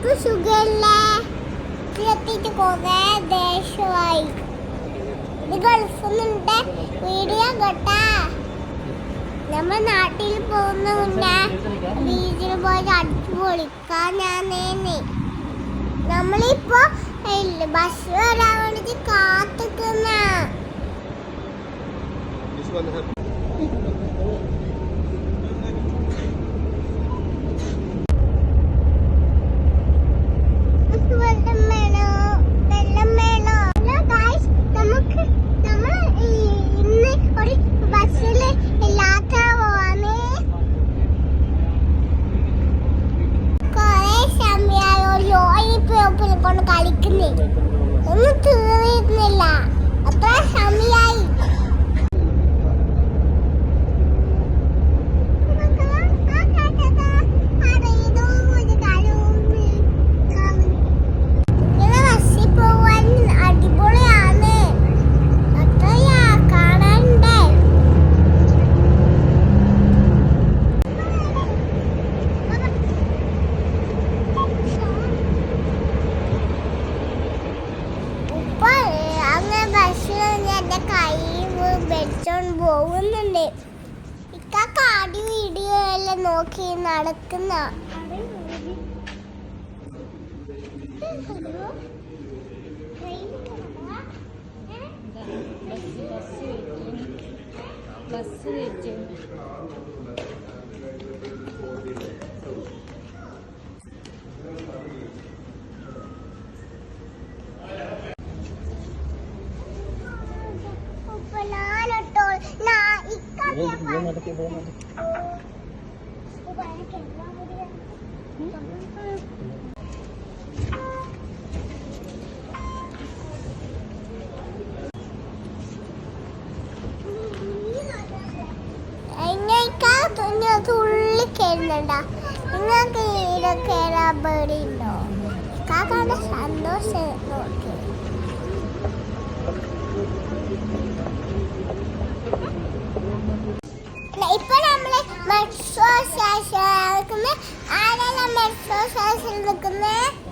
എല്ലാവർക്കും സുഖമില്ലേ എത്തിയിട്ട് കുറേ ദേശമായി ഇത് ഗൾഫിന്നുണ്ട് വീഡിയോ കേട്ടാ? നമ്മ നാട്ടിൽ പോകുന്ന മുന്നേ ബീച്ചിൽ പോയി അടിച്ചു പൊളിക്കാൻ ഞാൻ നമ്മളിപ്പോ ബസ് വരാൻ വേണ്ടിട്ട് കാത്തിക്കുന്ന. കൊണ്ട് കളിക്കുന്നേ. ഒന്നും തീർന്നിരുന്നില്ല. അത്ര സമയായി. വെച്ചോണ്ട് പോകുന്നുണ്ട്. ഇക്കാക്ക അടി വീഡിയോ എല്ലാം നോക്കി നടക്കുന്ന. Bus bus waiting bus waiting ഉപ്പ ഞാനിട്ടോ ഞാൻ ഇക്കാക്ക ഉപ്പ എനിക്ക് എല്ലാം കൂടി എന്നെ തുള്ളി കയറുന്നുണ്ട നിങ്ങൾക്ക് ഇവിടെ കയറാൻ പേടിയുണ്ടോ? കാക്കാന്റെ സന്തോഷം നോക്കി. sosyal şeyler bakımı. Aileler sosyal şeyler bakımı.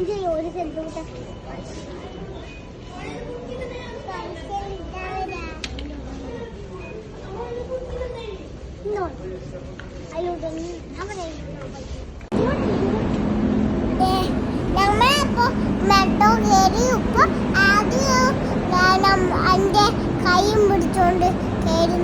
이제 요리 좀 먹자. Metro കയറി ഇപ്പൊ ആദ്യം ഞാൻ എന്റെ കൈയും പിടിച്ചോണ്ട് കയറി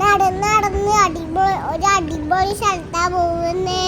നടന്ന് നടന്ന് അടിപൊളി ഒരു അടിപൊളി സ്ഥലത്താ പോകുന്നേ.